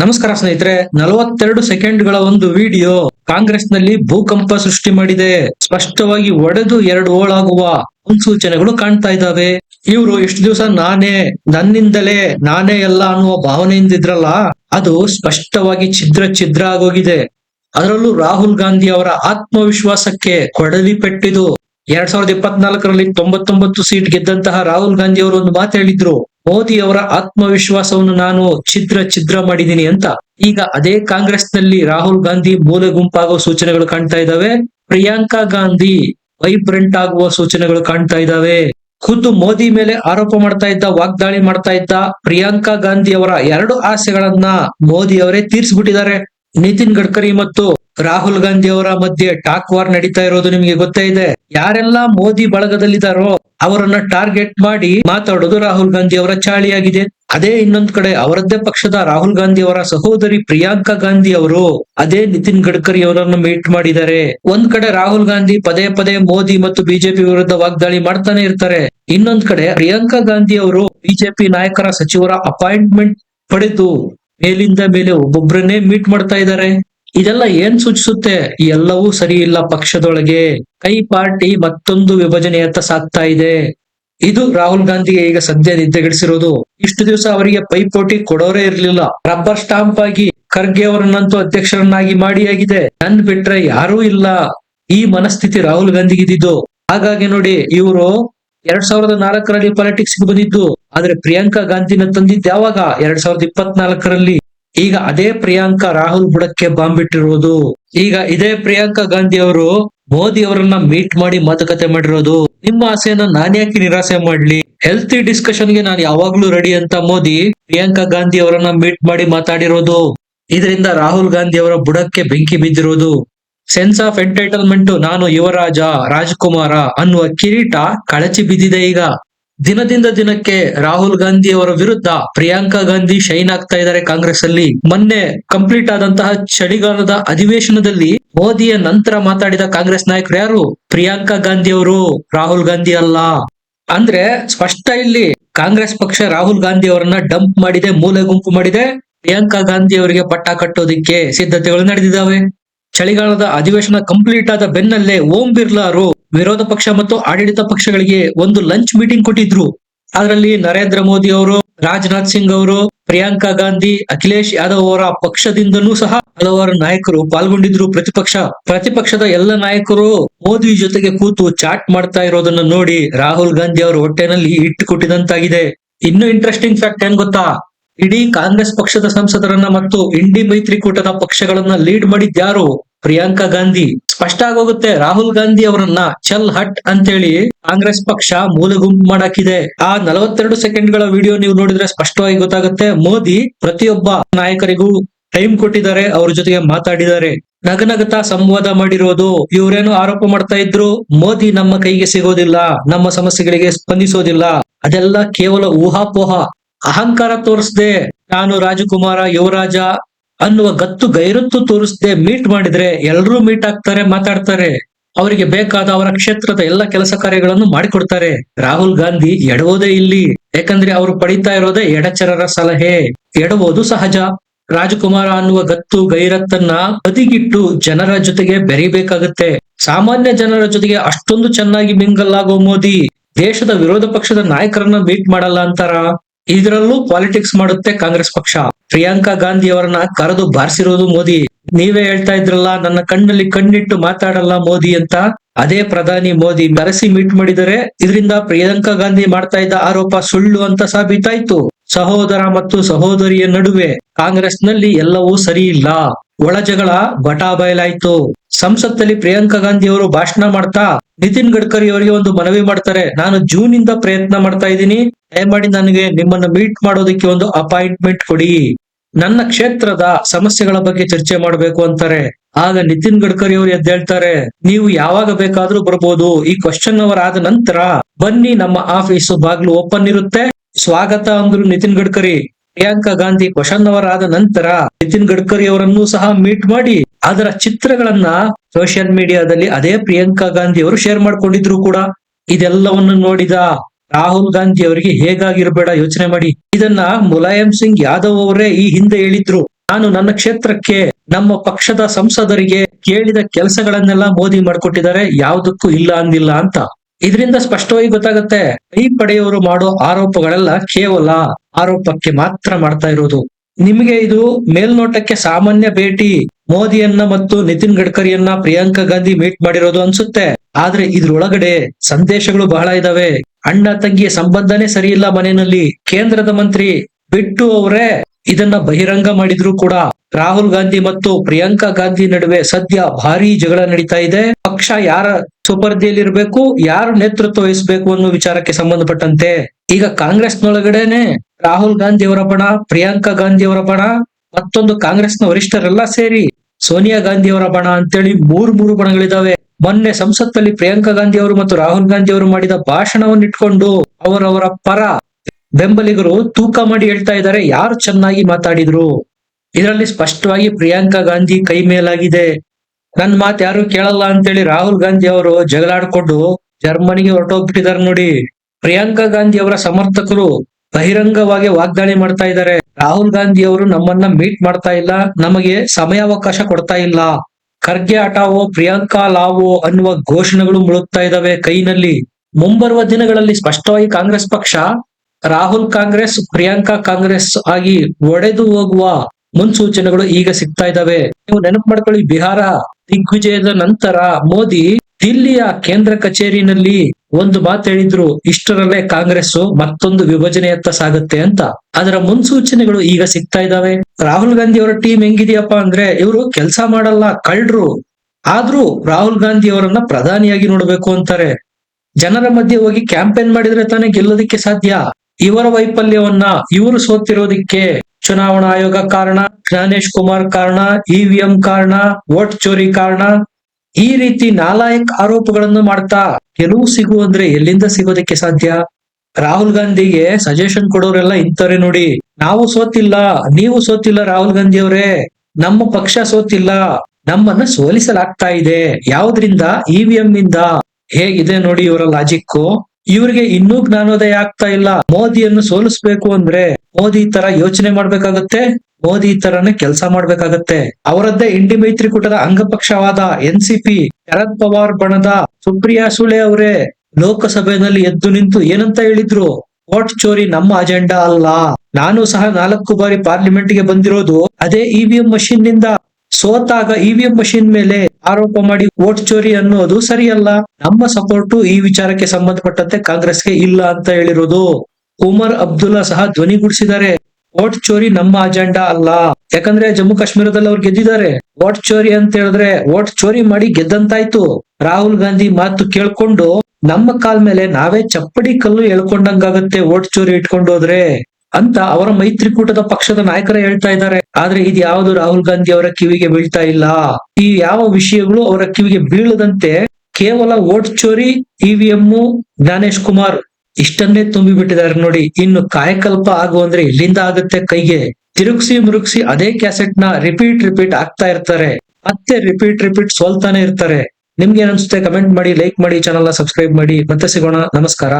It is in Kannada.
ನಮಸ್ಕಾರ ಸ್ನೇಹಿತರೆ, ನಲವತ್ತೆರಡು ಸೆಕೆಂಡ್ಗಳ ಒಂದು ವಿಡಿಯೋ ಕಾಂಗ್ರೆಸ್ನಲ್ಲಿ ಭೂಕಂಪ ಸೃಷ್ಟಿ ಮಾಡಿದೆ. ಸ್ಪಷ್ಟವಾಗಿ ಒಡೆದು ಎರಡು ಓಳಾಗುವ ಮುನ್ಸೂಚನೆಗಳು ಕಾಣ್ತಾ ಇದ್ದಾವೆ. ಇವರು ಇಷ್ಟು ದಿವಸ ನಾನೇ, ನನ್ನಿಂದಲೇ, ನಾನೇ ಎಲ್ಲ ಅನ್ನುವ ಭಾವನೆಯಿಂದ ಇದ್ರಲ್ಲ, ಅದು ಸ್ಪಷ್ಟವಾಗಿ ಛಿದ್ರ ಛಿದ್ರ ಆಗೋಗಿದೆ. ಅದರಲ್ಲೂ ರಾಹುಲ್ ಗಾಂಧಿ ಅವರ ಆತ್ಮವಿಶ್ವಾಸಕ್ಕೆ ಕೊಡಲಿ ಪೆಟ್ಟಿದು ಎರಡ್ ಸಾವಿರದ ಇಪ್ಪತ್ನಾಲ್ಕರಲ್ಲಿ ತೊಂಬತ್ತೊಂಬತ್ತು ಸೀಟ್ ಗೆದ್ದಂತಹ ರಾಹುಲ್ ಗಾಂಧಿ ಅವರು ಒಂದು ಮಾತು ಹೇಳಿದ್ರು. ಮೋದಿ ಅವರ ಆತ್ಮವಿಶ್ವಾಸವನ್ನು ನಾನು ಛಿದ್ರ ಛಿದ್ರ ಮಾಡಿದ್ದೀನಿ ಅಂತ ಈಗ ಅದೇ ಕಾಂಗ್ರೆಸ್ನಲ್ಲಿ ರಾಹುಲ್ ಗಾಂಧಿ ಮೂಲೆ ಗುಂಪಾಗುವ ಸೂಚನೆಗಳು ಕಾಣ್ತಾ ಇದ್ದಾವೆ. ಪ್ರಿಯಾಂಕಾ ಗಾಂಧಿ ವೈಬ್ರೆಂಟ್ ಆಗುವ ಸೂಚನೆಗಳು ಕಾಣ್ತಾ ಇದ್ದಾವೆ. ಖುದ್ದು ಮೋದಿ ಮೇಲೆ ಆರೋಪ ಮಾಡ್ತಾ ಇದ್ದ, ವಾಗ್ದಾಳಿ ಮಾಡ್ತಾ ಇದ್ದ ಪ್ರಿಯಾಂಕಾ ಗಾಂಧಿ ಅವರ ಎರಡು ಆಸೆಗಳನ್ನ ಮೋದಿ ಅವರೇ ತೀರ್ಸ್ಬಿಟ್ಟಿದ್ದಾರೆ. ನಿತಿನ್ ಗಡ್ಕರಿ ಮತ್ತು ರಾಹುಲ್ ಗಾಂಧಿ ಅವರ ಮಧ್ಯೆ ಟಾಕ್ ವಾರ್ ನಡೀತಾ ಇರೋದು ನಿಮಗೆ ಗೊತ್ತೇ ಇದೆ. ಯಾರೆಲ್ಲ ಮೋದಿ ಬಳಗದಲ್ಲಿದ್ದಾರೋ ಅವರನ್ನ ಟಾರ್ಗೆಟ್ ಮಾಡಿ ಮಾತಾಡೋದು ರಾಹುಲ್ ಗಾಂಧಿ ಅವರ ಚಾಳಿಯಾಗಿದೆ. ಅದೇ ಇನ್ನೊಂದ್ ಕಡೆ ಅವರದ್ದೇ ಪಕ್ಷದ ರಾಹುಲ್ ಗಾಂಧಿ ಅವರ ಸಹೋದರಿ ಪ್ರಿಯಾಂಕಾ ಗಾಂಧಿ ಅವರು ಅದೇ ನಿತಿನ್ ಗಡ್ಕರಿ ಅವರನ್ನು ಮೀಟ್ ಮಾಡಿದ್ದಾರೆ. ಒಂದ್ ಕಡೆ ರಾಹುಲ್ ಗಾಂಧಿ ಪದೇ ಪದೇ ಮೋದಿ ಮತ್ತು ಬಿಜೆಪಿ ವಿರುದ್ಧ ವಾಗ್ದಾಳಿ ಮಾಡ್ತಾನೆ ಇರ್ತಾರೆ. ಇನ್ನೊಂದ್ ಕಡೆ ಪ್ರಿಯಾಂಕಾ ಗಾಂಧಿ ಅವರು ಬಿಜೆಪಿ ನಾಯಕರ ಸಚಿವರ ಅಪಾಯಿಂಟ್ಮೆಂಟ್ ಪಡೆದು ಮೇಲಿಂದ ಮೇಲೆ ಒಬ್ಬೊಬ್ಬರನ್ನೇ ಮೀಟ್ ಮಾಡ್ತಾ ಇದ್ದಾರೆ. ಇದೆಲ್ಲ ಏನ್ ಸೂಚಿಸುತ್ತೆ? ಎಲ್ಲವೂ ಸರಿ ಇಲ್ಲ ಪಕ್ಷದೊಳಗೆ. ಕೈ ಪಾರ್ಟಿ ಮತ್ತೊಂದು ವಿಭಜನೆಯತ್ತ ಸಾಗ್ತಾ ಇದೆ. ಇದು ರಾಹುಲ್ ಗಾಂಧಿಗೆ ಈಗ ಸದ್ಯ ನಿದ್ದೆಗೆಡಿಸಿರೋದು. ಇಷ್ಟು ದಿವಸ ಅವರಿಗೆ ಪೈಪೋಟಿ ಕೊಡೋರೇ ಇರಲಿಲ್ಲ. ರಬ್ಬರ್ ಸ್ಟಾಂಪ್ ಆಗಿ ಖರ್ಗೆ ಅವರನ್ನಂತೂ ಅಧ್ಯಕ್ಷರನ್ನಾಗಿ ಮಾಡಿ ಆಗಿದೆ. ನನ್ ಬಿಟ್ರೆ ಯಾರೂ ಇಲ್ಲ. ಈ ಮನಸ್ಥಿತಿ ರಾಹುಲ್ ಗಾಂಧಿಗೆ ಇದ್ದಿದ್ದು ಹಾಗಾಗಿ ನೋಡಿ, ಇವರು ಎರಡ್ ಸಾವಿರದ ನಾಲ್ಕರಲ್ಲಿ ಪಾಲಿಟಿಕ್ಸ್ ಬಂದಿದ್ದು. ಆದ್ರೆ ಪ್ರಿಯಾಂಕಾ ಗಾಂಧಿನ ತಂದಿದ್ದು ಯಾವಾಗ? ಎರಡ್ ಸಾವಿರದ ಇಪ್ಪತ್ನಾಲ್ಕರಲ್ಲಿ. ಈಗ ಅದೇ ಪ್ರಿಯಾಂಕಾ ರಾಹುಲ್ ಬುಡಕ್ಕೆ ಬಾಂಬ್ ಬಿಟ್ಟಿರೋದು ಈಗ ಇದೇ ಪ್ರಿಯಾಂಕಾ ಗಾಂಧಿ ಅವರು ಮೋದಿ ಅವರನ್ನ ಮೀಟ್ ಮಾಡಿ ಮಾತುಕತೆ ಮಾಡಿರೋದು. ನಿಮ್ಮ ಆಸೆಯನ್ನ ನಾನ್ಯಾಕೆ ನಿರಾಸೆ ಮಾಡ್ಲಿ? ಹೆಲ್ತಿ ಡಿಸ್ಕಷನ್ಗೆ ನಾನು ಯಾವಾಗ್ಲೂ ರೆಡಿ ಅಂತ ಮೋದಿ ಪ್ರಿಯಾಂಕಾ ಗಾಂಧಿ ಅವರನ್ನ ಮೀಟ್ ಮಾಡಿ ಮಾತಾಡಿರೋದು. ಇದರಿಂದ ರಾಹುಲ್ ಗಾಂಧಿ ಅವರ ಬುಡಕ್ಕೆ ಬೆಂಕಿ ಬಿದ್ದಿರೋದು. ಸೆನ್ಸ್ ಆಫ್ ಎಂಟೈಟಲ್ಮೆಂಟ್ ನಾನು ಯುವರಾಜ, ರಾಜಕುಮಾರ ಅನ್ನುವ ಕಿರೀಟ ಕಳಚಿ ಬಿದ್ದಿದೆ ಈಗ. ದಿನದಿಂದ ದಿನಕ್ಕೆ ರಾಹುಲ್ ಗಾಂಧಿ ಅವರ ವಿರುದ್ಧ ಪ್ರಿಯಾಂಕಾ ಗಾಂಧಿ ಶೈನ್ ಆಗ್ತಾ ಇದ್ದಾರೆ ಕಾಂಗ್ರೆಸ್ ಅಲ್ಲಿ ಮೊನ್ನೆ ಕಂಪ್ಲೀಟ್ ಆದಂತಹ ಚಳಿಗಾಲದ ಅಧಿವೇಶನದಲ್ಲಿ ಮೋದಿಯ ನಂತರ ಮಾತಾಡಿದ ಕಾಂಗ್ರೆಸ್ ನಾಯಕರು ಯಾರು? ಪ್ರಿಯಾಂಕಾ ಗಾಂಧಿ ಅವರು ರಾಹುಲ್ ಗಾಂಧಿ ಅಲ್ಲ. ಅಂದ್ರೆ ಸ್ಪಷ್ಟ ಇಲ್ಲಿ ಕಾಂಗ್ರೆಸ್ ಪಕ್ಷ ರಾಹುಲ್ ಗಾಂಧಿ ಅವರನ್ನ ಡಂಪ್ ಮಾಡಿದೆ, ಮೂಲೆ ಗುಂಪು ಮಾಡಿದೆ. ಪ್ರಿಯಾಂಕಾ ಗಾಂಧಿ ಅವರಿಗೆ ಪಟ್ಟ ಕಟ್ಟೋದಿಕ್ಕೆ ಸಿದ್ಧತೆಗಳು ನಡೆದಿದ್ದಾವೆ. ಚಳಿಗಾಲದ ಅಧಿವೇಶನ ಕಂಪ್ಲೀಟ್ ಆದ ಬೆನ್ನಲ್ಲೇ ಓಂ ಬಿರ್ಲಾ ಅವರು ವಿರೋಧ ಪಕ್ಷ ಮತ್ತು ಆಡಳಿತ ಪಕ್ಷಗಳಿಗೆ ಒಂದು ಲಂಚ್ ಮೀಟಿಂಗ್ ಕೊಟ್ಟಿದ್ರು. ಅದರಲ್ಲಿ ನರೇಂದ್ರ ಮೋದಿ ಅವರು, ರಾಜನಾಥ್ ಸಿಂಗ್ ಅವರು, ಪ್ರಿಯಾಂಕಾ ಗಾಂಧಿ, ಅಖಿಲೇಶ್ ಯಾದವ್ ಅವರ ಪಕ್ಷದಿಂದನೂ ಸಹ ಹಲವಾರು ನಾಯಕರು ಪಾಲ್ಗೊಂಡಿದ್ರು ಪ್ರತಿಪಕ್ಷ. ಪ್ರತಿಪಕ್ಷದ ಎಲ್ಲ ನಾಯಕರು ಮೋದಿ ಜೊತೆಗೆ ಕೂತು ಚಾಟ್ ಮಾಡ್ತಾ ಇರೋದನ್ನ ನೋಡಿ ರಾಹುಲ್ ಗಾಂಧಿ ಅವರು ಹೊಟ್ಟೆನಲ್ಲಿ ಇಟ್ಟು ಕೊಟ್ಟಿದಂತಾಗಿದೆ. ಇನ್ನು ಇಂಟ್ರೆಸ್ಟಿಂಗ್ ಫ್ಯಾಕ್ಟ್ ಏನ್ ಗೊತ್ತಾ? ಇಡೀ ಕಾಂಗ್ರೆಸ್ ಪಕ್ಷದ ಸಂಸದರನ್ನ ಮತ್ತು ಇಂಡಿ ಮೈತ್ರಿಕೂಟದ ಪಕ್ಷಗಳನ್ನ ಲೀಡ್ ಮಾಡಿದ್ಯಾರು ಪ್ರಿಯಾಂಕಾ ಗಾಂಧಿ. ಸ್ಪಷ್ಟ ಆಗೋಗುತ್ತೆ, ರಾಹುಲ್ ಗಾಂಧಿ ಅವರನ್ನ ಚಲ್ ಹಟ್ ಅಂತೇಳಿ ಕಾಂಗ್ರೆಸ್ ಪಕ್ಷ ಮೂಲೆಗುಂಪು ಮಾಡಾಕಿದೆ. ಆ ನಲವತ್ತೆರಡು ಸೆಕೆಂಡ್ಗಳ ವಿಡಿಯೋ ನೀವು ನೋಡಿದ್ರೆ ಸ್ಪಷ್ಟವಾಗಿ ಗೊತ್ತಾಗುತ್ತೆ, ಮೋದಿ ಪ್ರತಿಯೊಬ್ಬ ನಾಯಕರಿಗೂ ಟೈಮ್ ಕೊಟ್ಟಿದ್ದಾರೆ, ಅವ್ರ ಜೊತೆಗೆ ಮಾತಾಡಿದ್ದಾರೆ. ನಗನಗತಾ ಸಂವಾದ ಮಾಡಿರೋದು, ಇವರೇನು ಆರೋಪ ಮಾಡ್ತಾ ಇದ್ರು, ಮೋದಿ ನಮ್ಮ ಕೈಗೆ ಸಿಗೋದಿಲ್ಲ, ನಮ್ಮ ಸಮಸ್ಯೆಗಳಿಗೆ ಸ್ಪಂದಿಸೋದಿಲ್ಲ. ಅದೆಲ್ಲ ಕೇವಲ ಊಹಾಪೋಹ. ಅಹಂಕಾರ ತೋರಿಸದೆ, ನಾನು ರಾಜಕುಮಾರ, ಯುವರಾಜ ಅನ್ನುವ ಗತ್ತು ಗೈರತ್ತು ತೋರಿಸದೆ ಮೀಟ್ ಮಾಡಿದ್ರೆ ಎಲ್ಲರೂ ಮೀಟ್ ಆಗ್ತಾರೆ, ಮಾತಾಡ್ತಾರೆ. ಅವರಿಗೆ ಬೇಕಾದ ಅವರ ಕ್ಷೇತ್ರದ ಎಲ್ಲ ಕೆಲಸ ಕಾರ್ಯಗಳನ್ನು ಮಾಡಿಕೊಡ್ತಾರೆ. ರಾಹುಲ್ ಗಾಂಧಿ ಎಡವೋದೇ ಇಲ್ಲಿ. ಯಾಕಂದ್ರೆ ಅವರು ಪಡಿತಾ ಇರೋದೇ ಎಡಚರರ ಸಲಹೆ. ಎಡವೋದು ಸಹಜ. ರಾಜಕುಮಾರ ಅನ್ನುವ ಗತ್ತು ಗೈರತ್ತನ್ನ ಬದಿಗಿಟ್ಟು ಜನರ ಜೊತೆಗೆ ಬೆರೀಬೇಕಾಗತ್ತೆ. ಸಾಮಾನ್ಯ ಜನರ ಜೊತೆಗೆ ಅಷ್ಟೊಂದು ಚೆನ್ನಾಗಿ ಮಿಂಗಲ್ ಆಗೋ ಮೋದಿ. ದೇಶದ ವಿರೋಧ ಪಕ್ಷದ ನಾಯಕರನ್ನ ಮೀಟ್ ಮಾಡಲ್ಲ ಅಂತಾರ? ಇದರಲ್ಲೂ ಪಾಲಿಟಿಕ್ಸ್ ಮಾಡುತ್ತೆ ಕಾಂಗ್ರೆಸ್ ಪಕ್ಷ. ಪ್ರಿಯಾಂಕಾ ಗಾಂಧಿ ಅವರನ್ನ ಕರೆದು ಬಾರಿಸಿರೋದು ಮೋದಿ. ನೀವೇ ಹೇಳ್ತಾ ಇದ್ರಲ್ಲ, ನನ್ನ ಕಣ್ಣಲ್ಲಿ ಕಣ್ಣಿಟ್ಟು ಮಾತಾಡಲ್ಲ ಮೋದಿ ಅಂತ ಅದೇ ಪ್ರಧಾನಿ ಮೋದಿ ಕರೆಸಿ ಮೀಟ್ ಮಾಡಿದರೆ, ಇದರಿಂದ ಪ್ರಿಯಾಂಕಾ ಗಾಂಧಿ ಮಾಡ್ತಾ ಇದ್ದ ಆರೋಪ ಸುಳ್ಳು ಅಂತ ಸಾಬೀತಾಯ್ತು. ಸಹೋದರ ಮತ್ತು ಸಹೋದರಿಯ ನಡುವೆ ಕಾಂಗ್ರೆಸ್ನಲ್ಲಿ ಎಲ್ಲವೂ ಸರಿ ಇಲ್ಲ ಒಳ ಜಗಳ ಬಟಾ ಬಯಲಾಯ್ತು. ಸಂಸತ್ತಲ್ಲಿ ಪ್ರಿಯಾಂಕಾ ಗಾಂಧಿ ಅವರು ಭಾಷಣ ಮಾಡ್ತಾ ನಿತಿನ್ ಗಡ್ಕರಿ ಅವರಿಗೆ ಒಂದು ಮನವಿ ಮಾಡ್ತಾರೆ. ನಾನು ಜೂನ್ ಇಂದ ಪ್ರಯತ್ನ ಮಾಡ್ತಾ ಇದ್ದೀನಿ. ದಯಮಾಡಿ ನನಗೆ ನಿಮ್ಮನ್ನ ಮೀಟ್ ಮಾಡೋದಕ್ಕೆ ಒಂದು ಅಪಾಯಿಂಟ್ಮೆಂಟ್ ಕೊಡಿ. ನನ್ನ ಕ್ಷೇತ್ರದ ಸಮಸ್ಯೆಗಳ ಬಗ್ಗೆ ಚರ್ಚೆ ಮಾಡಬೇಕು ಅಂತಾರೆ. ಆಗ ನಿತಿನ್ ಗಡ್ಕರಿ ಅವರು ಎದ್ದೇಳ್ತಾರೆ ನೀವು ಯಾವಾಗ ಬೇಕಾದ್ರೂ ಬರ್ಬೋದು. ಈ ಕ್ವಶನ್ ಅವರ್ ಆದ ನಂತರ ಬನ್ನಿ, ನಮ್ಮ ಆಫೀಸ್ ಬಾಗ್ಲು ಓಪನ್ ಇರುತ್ತೆ. ಸ್ವಾಗತ ಅಂದ್ರು ನಿತಿನ್ ಗಡ್ಕರಿ. ಪ್ರಿಯಾಂಕಾ ಗಾಂಧಿ ಕ್ವಶನ್ ಆದ ನಂತರ ನಿತಿನ್ ಗಡ್ಕರಿ ಅವರನ್ನು ಸಹ ಮೀಟ್ ಮಾಡಿ ಅದರ ಚಿತ್ರಗಳನ್ನ ಸೋಷಿಯಲ್ ಮೀಡಿಯಾದಲ್ಲಿ ಅದೇ ಪ್ರಿಯಾಂಕಾ ಗಾಂಧಿ ಅವರು ಶೇರ್ ಮಾಡ್ಕೊಂಡಿದ್ರು ಕೂಡ. ಇದೆಲ್ಲವನ್ನು ನೋಡಿದ ರಾಹುಲ್ ಗಾಂಧಿ ಅವರಿಗೆ ಹೇಗಾಗಿರ್ಬೇಡ ಯೋಚನೆ ಮಾಡಿ. ಇದನ್ನ ಮುಲಾಯಂ ಸಿಂಗ್ ಯಾದವ್ ಅವರೇ ಈ ಹಿಂದೆ ಹೇಳಿದ್ರು. ನಾನು ನನ್ನ ಕ್ಷೇತ್ರಕ್ಕೆ, ನಮ್ಮ ಪಕ್ಷದ ಸಂಸದರಿಗೆ ಕೇಳಿದ ಕೆಲಸಗಳನ್ನೆಲ್ಲ ಮೋದಿ ಮಾಡ್ಕೊಟ್ಟಿದ್ದಾರೆ, ಯಾವುದಕ್ಕೂ ಇಲ್ಲ ಅಂದಿಲ್ಲ ಅಂತ. ಇದರಿಂದ ಸ್ಪಷ್ಟವಾಗಿ ಗೊತ್ತಾಗುತ್ತೆ ಕೈ ಪಡೆಯವರು ಮಾಡೋ ಆರೋಪಗಳೆಲ್ಲ ಕೇವಲ ಆರೋಪಕ್ಕೆ ಮಾತ್ರ ಮಾಡ್ತಾ ಇರೋದು. ನಿಮಗೆ ಇದು ಮೇಲ್ನೋಟಕ್ಕೆ ಸಾಮಾನ್ಯ ಭೇಟಿ, ಮೋದಿಯನ್ನ ಮತ್ತು ನಿತಿನ್ ಗಡ್ಕರಿಯನ್ನ ಪ್ರಿಯಾಂಕಾ ಗಾಂಧಿ ಮೀಟ್ ಮಾಡಿರೋದು ಅನ್ಸುತ್ತೆ. ಆದ್ರೆ ಇದ್ರೊಳಗಡೆ ಸಂದೇಶಗಳು ಬಹಳ ಇದಾವೆ. ಅಣ್ಣ ತಂಗಿಯ ಸಂಬಂಧನೇ ಸರಿಯಿಲ್ಲ ಮನೆಯಲ್ಲಿ. ಕೇಂದ್ರದ ಮಂತ್ರಿ ಬಿಟ್ಟು ಅವರೇ ಇದನ್ನ ಬಹಿರಂಗ ಮಾಡಿದ್ರು ಕೂಡ ರಾಹುಲ್ ಗಾಂಧಿ ಮತ್ತು ಪ್ರಿಯಾಂಕಾ ಗಾಂಧಿ ನಡುವೆ ಸದ್ಯ ಭಾರಿ ಜಗಳ ನಡೀತಾ ಇದೆ. ಪಕ್ಷ ಯಾರ ಸುಪರ್ದಿಯಲ್ಲಿರ್ಬೇಕು, ಯಾರು ನೇತೃತ್ವ ವಹಿಸಬೇಕು ಅನ್ನೋ ವಿಚಾರಕ್ಕೆ ಸಂಬಂಧಪಟ್ಟಂತೆ ಈಗ ಕಾಂಗ್ರೆಸ್ನೊಳಗಡೆನೆ ರಾಹುಲ್ ಗಾಂಧಿ ಅವರ ಬಣ ಪ್ರಿಯಾಂಕಾ ಗಾಂಧಿ ಅವರ ಬಣ ಮತ್ತೊಂದು ಕಾಂಗ್ರೆಸ್ನ ವರಿಷ್ಠರೆಲ್ಲ ಸೇರಿ ಸೋನಿಯಾ ಗಾಂಧಿ ಅವರ ಬಣ ಅಂತೇಳಿ ಮೂರ್ ಮೂರು ಬಣಗಳಿದಾವೆ ಮೊನ್ನೆ ಸಂಸತ್ತಲ್ಲಿ ಪ್ರಿಯಾಂಕಾ ಗಾಂಧಿ ಅವರು ಮತ್ತು ರಾಹುಲ್ ಗಾಂಧಿ ಅವರು ಮಾಡಿದ ಭಾಷಣವನ್ನಿಟ್ಕೊಂಡು ಅವರವರ ಪರ ಬೆಂಬಲಿಗರು ತೂಕ ಮಾಡಿ ಹೇಳ್ತಾ ಇದ್ದಾರೆ. ಯಾರು ಚೆನ್ನಾಗಿ ಮಾತಾಡಿದ್ರು? ಇದರಲ್ಲಿ ಸ್ಪಷ್ಟವಾಗಿ ಪ್ರಿಯಾಂಕಾ ಗಾಂಧಿ ಕೈ ಮೇಲಾಗಿದೆ. ನನ್ ಮಾತು ಯಾರು ಕೇಳಲ್ಲ ಅಂತೇಳಿ ರಾಹುಲ್ ಗಾಂಧಿ ಅವರು ಜಗಳಾಡ್ಕೊಂಡು ಜರ್ಮನಿಗೆ ಹೊರಟೋಗ್ಬಿಟ್ಟಿದ್ದಾರೆ ನೋಡಿ. ಪ್ರಿಯಾಂಕಾ ಗಾಂಧಿ ಅವರ ಸಮರ್ಥಕರು ಬಹಿರಂಗವಾಗಿ ವಾಗ್ದಾಳಿ ಮಾಡ್ತಾ ಇದ್ದಾರೆ. ರಾಹುಲ್ ಗಾಂಧಿ ಅವರು ನಮ್ಮನ್ನ ಮೀಟ್ ಮಾಡ್ತಾ ಇಲ್ಲ. ನಮಗೆ ಸಮಯಾವಕಾಶ ಕೊಡ್ತಾ ಇಲ್ಲ. ಖರ್ಗೆ ಹಟಾವೋ ಪ್ರಿಯಾಂಕಾ ಲಾವೋ ಅನ್ನುವ ಘೋಷಣೆಗಳು ಮುಳುಗ್ತಾ ಇದಾವೆ ಕೈನಲ್ಲಿ. ಮುಂಬರುವ ದಿನಗಳಲ್ಲಿ ಸ್ಪಷ್ಟವಾಗಿ ಕಾಂಗ್ರೆಸ್ ಪಕ್ಷ ರಾಹುಲ್ ಕಾಂಗ್ರೆಸ್, ಪ್ರಿಯಾಂಕಾ ಕಾಂಗ್ರೆಸ್ ಆಗಿ ಒಡೆದು ಹೋಗುವ ಮುನ್ಸೂಚನೆಗಳು ಈಗ ಸಿಗ್ತಾ ಇದಾವೆ ನೀವು ನೆನಪು ಮಾಡ್ಕೊಳ್ಳಿ, ಬಿಹಾರ ದಿಗ್ವಿಜಯದ ನಂತರ ಮೋದಿ ದಿಲ್ಲಿಯ ಕೇಂದ್ರ ಕಚೇರಿನಲ್ಲಿ ಒಂದು ಮಾತು ಹೇಳಿದ್ರು, ಇಷ್ಟರಲ್ಲೇ ಕಾಂಗ್ರೆಸ್ ಮತ್ತೊಂದು ವಿಭಜನೆಯತ್ತ ಸಾಗುತ್ತೆ ಅಂತ. ಅದರ ಮುನ್ಸೂಚನೆಗಳು ಈಗ ಸಿಗ್ತಾ ಇದಾವೆ ರಾಹುಲ್ ಗಾಂಧಿ ಅವರ ಟೀಮ್ ಹೆಂಗಿದೆಯಪ್ಪ ಅಂದ್ರೆ, ಇವರು ಕೆಲಸ ಮಾಡಲ್ಲ, ಕಳ್ರು. ಆದ್ರೂ ರಾಹುಲ್ ಗಾಂಧಿ ಅವರನ್ನ ಪ್ರಧಾನಿಯಾಗಿ ನೋಡ್ಬೇಕು ಅಂತಾರೆ. ಜನರ ಮಧ್ಯೆ ಹೋಗಿ ಕ್ಯಾಂಪೇನ್ ಮಾಡಿದ್ರೆ ತಾನೇ ಗೆಲ್ಲೋದಿಕ್ಕೆ ಸಾಧ್ಯ. ಇವರ ವೈಫಲ್ಯವನ್ನ ಇವರು ಸೋತಿರೋದಿಕ್ಕೆ ಚುನಾವಣಾ ಆಯೋಗ ಕಾರಣ ಜ್ಞಾನೇಶ್ ಕುಮಾರ್ ಕಾರಣ, ಇವಿಎಂ ಕಾರಣ, ವೋಟ್ ಚೋರಿ ಕಾರಣ. ಈ ರೀತಿ ನಾಲಾಯಕ್ ಆರೋಪಗಳನ್ನು ಮಾಡ್ತಾ ಗೆಲುವು ಸಿಗು ಅಂದ್ರೆ ಎಲ್ಲಿಂದ ಸಿಗೋದಕ್ಕೆ ಸಾಧ್ಯ? ರಾಹುಲ್ ಗಾಂಧಿಗೆ ಸಜೆಷನ್ ಕೊಡೋರೆಲ್ಲ ಇಂಥವ್ರೆ ನೋಡಿ. ನಾವು ಸೋತಿಲ್ಲ, ನೀವು ಸೋತಿಲ್ಲ ರಾಹುಲ್ ಗಾಂಧಿ ಅವರೇ. ನಮ್ಮ ಪಕ್ಷ ಸೋತಿಲ್ಲ, ನಮ್ಮನ್ನ ಸೋಲಿಸಲಾಗ್ತಾ ಇದೆ. ಯಾವ್ದ್ರಿಂದ? ಇವಿಎಂ ಇಂದ. ಹೇಗಿದೆ ನೋಡಿ ಇವರ ಲಾಜಿಕ್ ಇವ್ರಿಗೆ ಇನ್ನೂ ಜ್ಞಾನೋದಯ ಆಗ್ತಾ ಇಲ್ಲ. ಮೋದಿಯನ್ನು ಸೋಲಿಸ್ಬೇಕು ಅಂದ್ರೆ ಮೋದಿ ತರ ಯೋಚನೆ ಮಾಡ್ಬೇಕಾಗತ್ತೆ, ಮೋದಿ ತರನೇ ಕೆಲಸ ಮಾಡ್ಬೇಕಾಗತ್ತೆ. ಅವರದ್ದೇ ಇಂಡಿ ಮೈತ್ರಿಕೂಟದ ಅಂಗಪಕ್ಷವಾದ N C P, Sharad Pawar ಬಣದ ಸುಪ್ರಿಯಾ ಸುಳೆ ಅವರೇ ಲೋಕಸಭೆಯಲ್ಲಿ ಎದ್ದು ನಿಂತು ಏನಂತ ಹೇಳಿದ್ರು? ವೋಟ್ ಚೋರಿ ನಮ್ಮ ಅಜೆಂಡಾ ಅಲ್ಲ. ನಾನು ಸಹ ನಾಲ್ಕು ಬಾರಿ ಪಾರ್ಲಿಮೆಂಟ್ಗೆ ಬಂದಿರೋದು ಅದೇ ಇವಿಎಂ ಮಷಿನ್ನಿಂದ ಸೋತಾಗ ಇವಿಎಂ ಮಷಿನ್ ಮೇಲೆ ಆರೋಪ ಮಾಡಿ ವೋಟ್ ಚೋರಿ ಅನ್ನೋದು ಸರಿಯಲ್ಲ. ನಮ್ಮ ಸಪೋರ್ಟು ಈ ವಿಚಾರಕ್ಕೆ ಸಂಬಂಧಪಟ್ಟಂತೆ ಕಾಂಗ್ರೆಸ್ಗೆ ಇಲ್ಲ ಅಂತ ಹೇಳಿರೋದು. ಉಮರ್ ಅಬ್ದುಲ್ಲಾ ಸಹ ಧ್ವನಿ ಧ್ವನಿಗೂಡಿಸಿದ್ದಾರೆ ವೋಟ್ ಚೋರಿ ನಮ್ಮ ಅಜೆಂಡಾ ಅಲ್ಲ. ಯಾಕಂದ್ರೆ ಜಮ್ಮು ಕಾಶ್ಮೀರದಲ್ಲಿ ಅವ್ರು ಗೆದ್ದಿದ್ದಾರೆ. ವೋಟ್ ಚೋರಿ ಅಂತ ಹೇಳಿದ್ರೆ ವೋಟ್ ಚೋರಿ ಮಾಡಿ ಗೆದ್ದಂತಾಯ್ತು. ರಾಹುಲ್ ಗಾಂಧಿ ಮಾತು ಕೇಳ್ಕೊಂಡು ನಮ್ಮ ಕಾಲ್ ಮೇಲೆ ನಾವೇ ಚಪ್ಪಡಿ ಕಲ್ಲು ಎಳ್ಕೊಂಡಂಗಾಗತ್ತೆ ವೋಟ್ ಚೋರಿ ಇಟ್ಕೊಂಡು ಹೋದ್ರೆ. ಅಂತ ಅವರ ಮೈತ್ರಿಕೂಟದ ಪಕ್ಷದ ನಾಯಕರೇ ಹೇಳ್ತಾ ಇದ್ದಾರೆ. ಆದ್ರೆ ಇದು ಯಾವುದು ರಾಹುಲ್ ಗಾಂಧಿ ಅವರ ಕಿವಿಗೆ ಬೀಳ್ತಾ ಇಲ್ಲ. ಈ ಯಾವ ವಿಷಯಗಳು ಅವರ ಕಿವಿಗೆ ಬೀಳದಂತೆ ಕೇವಲ ಓಟ್ ಚೋರಿ, ಇವಿಎಂ, ಜ್ಞಾನೇಶ್ ಕುಮಾರ್ ಇಷ್ಟನ್ನೇ ತುಂಬಿ ಬಿಟ್ಟಿದ್ದಾರೆ ನೋಡಿ. ಇನ್ನು ಕಾಯಕಲ್ಪ ಆಗು ಅಂದ್ರೆ ಎಲ್ಲಿಂದ ಆಗುತ್ತೆ ಕೈಗೆ? ತಿರುಗ್ಸಿ ಮುರುಗ್ಸಿ ಅದೇ ಕ್ಯಾಸೆಟ್ನ ರಿಪೀಟ್ ರಿಪೀಟ್ ಆಗ್ತಾ ಇರ್ತಾರೆ. ಮತ್ತೆ ರಿಪೀಟ್ ರಿಪೀಟ್ ಸೋಲ್ತಾನೆ ಇರ್ತಾರೆ. ನಿಮ್ಗೆ ಅನ್ಸುತ್ತೆ? ಕಮೆಂಟ್ ಮಾಡಿ, ಲೈಕ್ ಮಾಡಿ ಚಾನಲ್ನ ಸಬ್ಸ್ಕ್ರೈಬ್ ಮಾಡಿ. ಮತ್ತೆ ಸಿಗೋಣ. ನಮಸ್ಕಾರ.